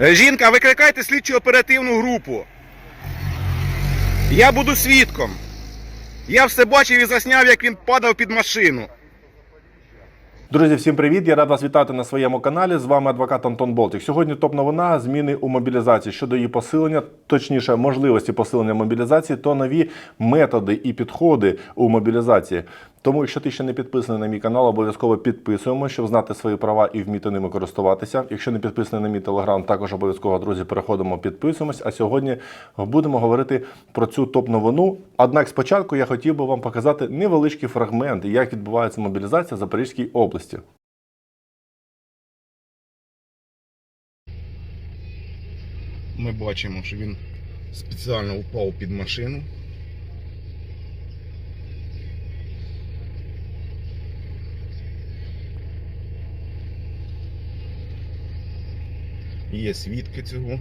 Е, Жінка, викликайте слідчу оперативну групу. Я буду свідком. Я все бачив і засняв, як він падав під машину. Друзі, всім привіт! Я рад вас вітати на своєму каналі. З вами адвокат Антон Болтик. Сьогодні топ новина зміни у мобілізації щодо її посилення, точніше, можливості посилення мобілізації, то нові методи і підходи у мобілізації. Тому, якщо ти ще не підписаний на мій канал, обов'язково підписуємо, щоб знати свої права і вміти ними користуватися. Якщо не підписаний на мій телеграм, також обов'язково друзі переходимо, підписуємось. А сьогодні будемо говорити про цю топ новину. Однак спочатку я хотів би вам показати невеличкий фрагмент, як відбувається мобілізація в Запорізькій області. Ми бачимо, що він спеціально упав під машину. Є свідки цього.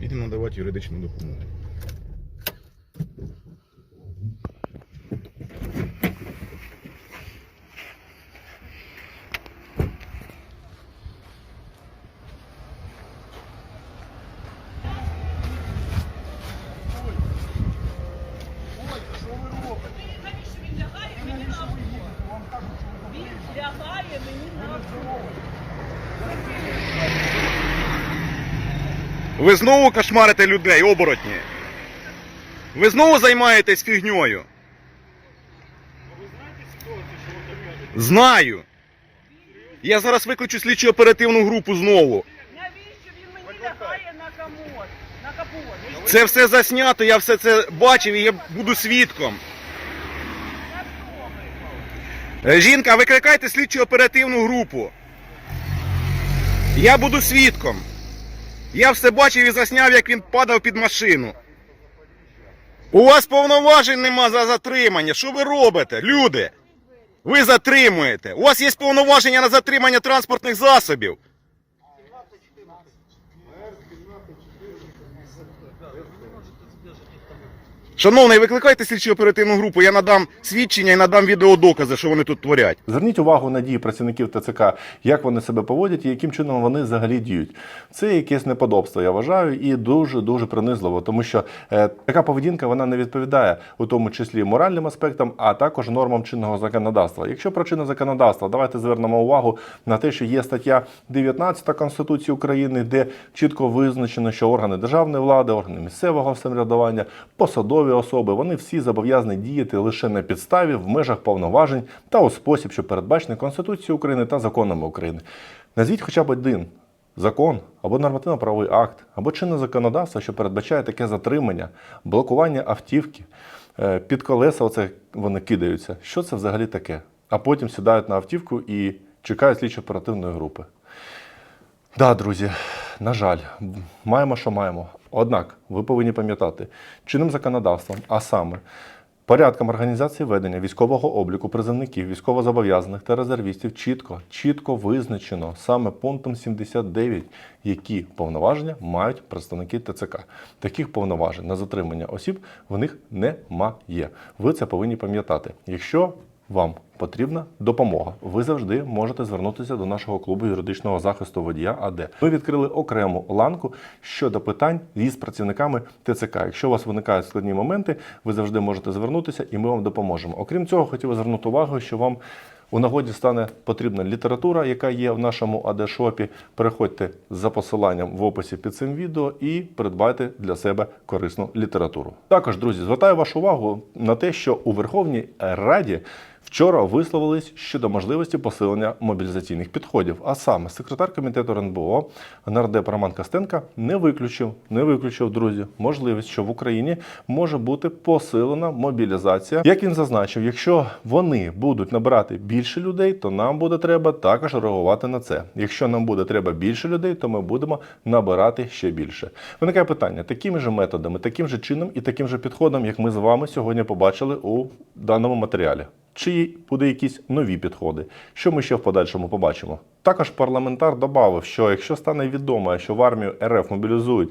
Підемо надавати юридичну допомогу. Навіщо він лягає мені на авто? Він лягає мені на авто. Ви знову кошмарите людей, оборотні. Ви знову займаєтесь фігньою. Знаю. Я зараз виключу слідчу оперативну групу знову. Навіщо він мені лягає на комод? На капот? Це все заснято, я все це бачив і я буду свідком. Е, Жінка, викликайте слідчу оперативну групу. Я буду свідком. Я все бачив і засняв, як він падав під машину. У вас повноважень нема за затримання. Що ви робите, люди? Ви затримуєте. У вас є повноваження на затримання транспортних засобів. Шановний, викликайте слідчу оперативну групу, я надам свідчення і надам відеодокази, що вони тут творять. Зверніть увагу на дії працівників ТЦК, як вони себе поводять і яким чином вони взагалі діють. Це якесь неподобство, я вважаю, і дуже дуже принизливо, тому що е, така поведінка вона не відповідає у тому числі моральним аспектам, а також нормам чинного законодавства. Якщо про чинне законодавство, давайте звернемо увагу на те, що є стаття 19 Конституції України, де чітко визначено, що органи державної влади, органи місцевого самоврядування, посадові особи, вони всі зобов'язані діяти лише на підставі в межах повноважень та у спосіб, що передбачений Конституцією України та законами України. Назвіть хоча б один закон або нормативно-правовий акт, або чинне законодавство, що передбачає таке затримання, блокування автівки, е, під колеса оце вони кидаються. Що це взагалі таке? А потім сідають на автівку і чекають слідчо оперативної групи. Да, друзі, на жаль, маємо, що маємо. Однак ви повинні пам'ятати, чинним законодавством, а саме порядком організації ведення військового обліку призовників, військовозобов'язаних та резервістів чітко, чітко визначено саме пунктом 79, які повноваження мають представники ТЦК. Таких повноважень на затримання осіб в них немає. Ви це повинні пам'ятати. Якщо вам потрібна допомога. Ви завжди можете звернутися до нашого клубу юридичного захисту водія АД. Ми відкрили окрему ланку щодо питань із працівниками ТЦК. Якщо у вас виникають складні моменти, ви завжди можете звернутися, і ми вам допоможемо. Окрім цього, хотів звернути увагу, що вам. У нагоді стане потрібна література, яка є в нашому АД-шопі. Переходьте за посиланням в описі під цим відео і придбайте для себе корисну літературу. Також, друзі, звертаю вашу увагу на те, що у Верховній Раді вчора висловились щодо можливості посилення мобілізаційних підходів. А саме секретар комітету РНБО нардеп Роман Костенка не виключив, не виключив, друзі, можливість, що в Україні може бути посилена мобілізація. Як він зазначив, якщо вони будуть набирати більше людей, то нам буде треба також реагувати на це. Якщо нам буде треба більше людей, то ми будемо набирати ще більше. Виникає питання такими ж методами, таким же чином і таким же підходом, як ми з вами сьогодні побачили у даному матеріалі. Чи буде якісь нові підходи? Що ми ще в подальшому побачимо? Також парламентар додав, що якщо стане відомо, що в армію РФ мобілізують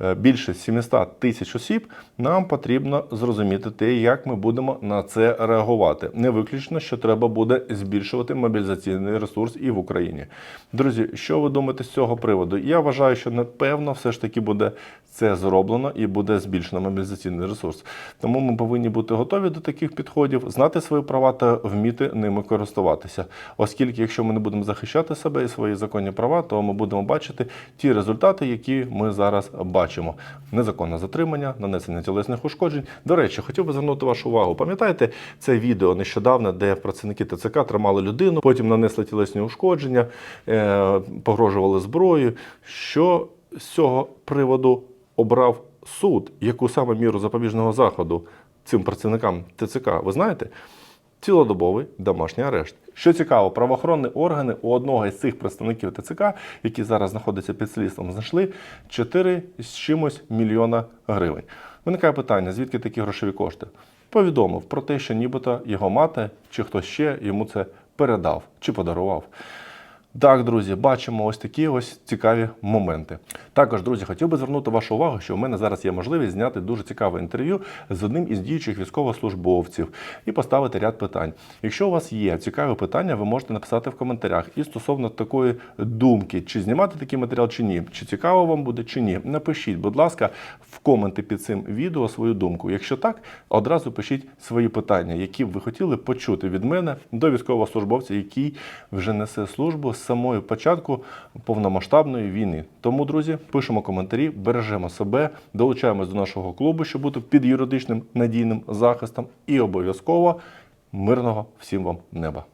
е, більше 700 тисяч осіб, нам потрібно зрозуміти те, як ми будемо на це реагувати. Не виключно, що треба буде збільшувати мобілізаційний ресурс і в Україні. Друзі, що ви думаєте з цього приводу? Я вважаю, що напевно все ж таки буде це зроблено і буде збільшено мобілізаційний ресурс. Тому ми повинні бути готові до таких підходів, знати свої права та вміти ними користуватися. Оскільки, якщо ми не будемо захищати себе і свої законні права, то ми будемо бачити ті результати, які ми зараз бачимо: незаконне затримання, нанесення тілесних ушкоджень. До речі, хотів би звернути вашу увагу. Пам'ятаєте це відео нещодавно, де працівники ТЦК тримали людину, потім нанесли тілесні ушкодження, е, погрожували зброєю. Що з цього приводу обрав суд, яку саме міру запобіжного заходу цим працівникам ТЦК, ви знаєте? Цілодобовий домашній арешт. Що цікаво, правоохоронні органи у одного із цих представників ТЦК, які зараз знаходяться під слідством, знайшли 4 з чимось мільйона гривень. Виникає питання, звідки такі грошові кошти? Повідомив про те, що нібито його мати чи хтось ще йому це передав чи подарував. Так, друзі, бачимо ось такі ось цікаві моменти. Також, друзі, хотів би звернути вашу увагу, що у мене зараз є можливість зняти дуже цікаве інтерв'ю з одним із діючих військовослужбовців і поставити ряд питань. Якщо у вас є цікаві питання, ви можете написати в коментарях. І стосовно такої думки, чи знімати такий матеріал, чи ні, чи цікаво вам буде, чи ні. Напишіть, будь ласка, в коменти під цим відео свою думку. Якщо так, одразу пишіть свої питання, які б ви хотіли почути від мене до військовослужбовця, який вже несе службу з самого початку повномасштабної війни. Тому, друзі, пишемо коментарі, бережемо себе, долучаємось до нашого клубу, щоб бути під юридичним надійним захистом, і обов'язково мирного всім вам неба.